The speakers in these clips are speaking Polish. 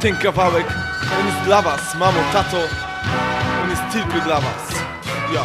Ten kawałek, on jest dla was, mamo, tato. On jest tylko dla was. Ja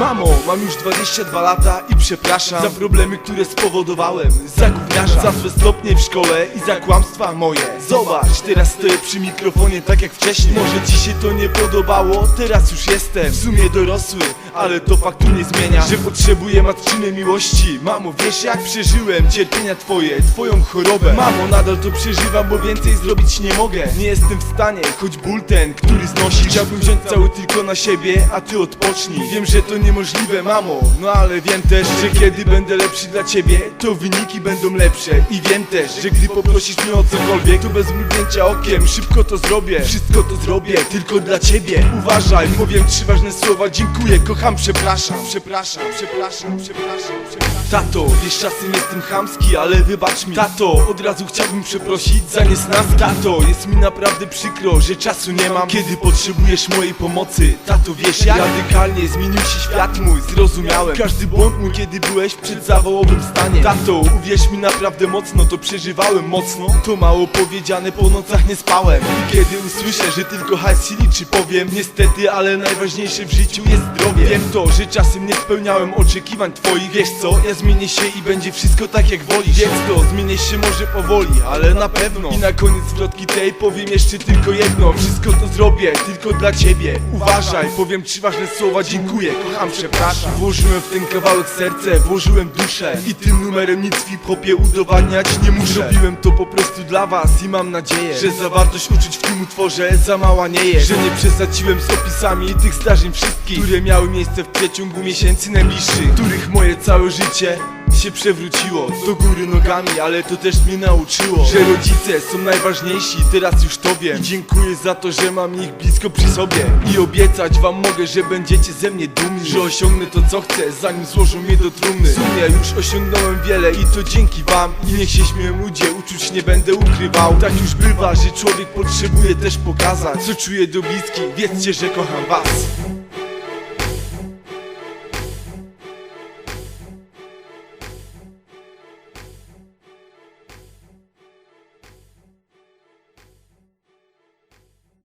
Mamo, mam już 22 lata i przepraszam Za problemy, które spowodowałem. Za gówniarza, za złe stopnie w szkole i za kłamstwa moje. Zobacz, teraz stoję przy mikrofonie tak jak wcześniej. Może ci się to nie podobało, teraz już jestem. W sumie dorosły, ale to faktu nie zmienia Że potrzebuję matczynej miłości. Mamo, wiesz jak przeżyłem cierpienia twoje, twoją chorobę. Mamo, nadal to przeżywam, bo więcej zrobić nie mogę. Nie jestem w stanie, choć ból ten, który znosisz. Chciałbym wziąć cały tylko na siebie, a ty odpocznij. Wiem, że to niemożliwe, mamo. No ale wiem też, że kiedy będę lepszy dla ciebie To wyniki będą lepsze. I wiem też, że gdy poprosisz mnie o cokolwiek To bez mrugnięcia okiem, szybko to zrobię. Wszystko to zrobię, tylko dla ciebie. Uważaj, powiem trzy ważne słowa. Dziękuję, kocham, przepraszam Przepraszam, przepraszam, przepraszam, przepraszam. Tato, wiesz czasem jestem chamski, ale wybacz mi. Tato, od razu chciałbym przeprosić za niesnaski Tato, jest mi naprawdę przykro, że czasu nie mam. Kiedy potrzebujesz mojej pomocy Tato, wiesz jak radykalnie zmienił się świat mój Zrozumiałem. Każdy błąd mój, kiedy byłeś w przedzawałowym stanie Tato, uwierz mi naprawdę mocno, to przeżywałem. Mocno To mało powiedziane, po nocach nie spałem. I kiedy usłyszę, że tylko hajs się liczy Powiem, niestety, ale najważniejsze w życiu jest zdrowie. Wiem to, że czasem nie spełniałem oczekiwań twoich. Wiesz co, ja zmienię się i będzie wszystko tak jak wolisz Więc to, zmienię się może powoli, ale na pewno. I na koniec zwrotki tej powiem jeszcze tylko jedno. Wszystko to zrobię, tylko dla ciebie. Uważaj, powiem trzy ważne słowa Dziękuję, kocham, przepraszam. Włożyłem w ten kawałek serce, włożyłem duszę. I tym numerem nic w hip-hopie udowadniać nie muszę. Robiłem to po prostu dla was i mam nadzieję Że zawartość uczuć w tym utworze za mała nie jest. Że nie przesadziłem z opisami tych zdarzeń wszystkich Które miały miejsce w przeciągu miesięcy najbliższych Których moje całe życie się przewróciło. Do góry nogami, ale to też mnie nauczyło Że rodzice są najważniejsi, teraz już to wiem. I dziękuję za to, że mam ich blisko przy sobie. I obiecać wam mogę, że będziecie ze mnie dumni. Że osiągnę to co chcę, zanim złożą mnie do trumny. W sumie już osiągnąłem wiele i to dzięki wam. I niech się śmieją ludzie, uczuć nie będę ukrywał. Tak już bywa, że człowiek potrzebuje też pokazać Co czuje do bliskich, wiedzcie, że kocham was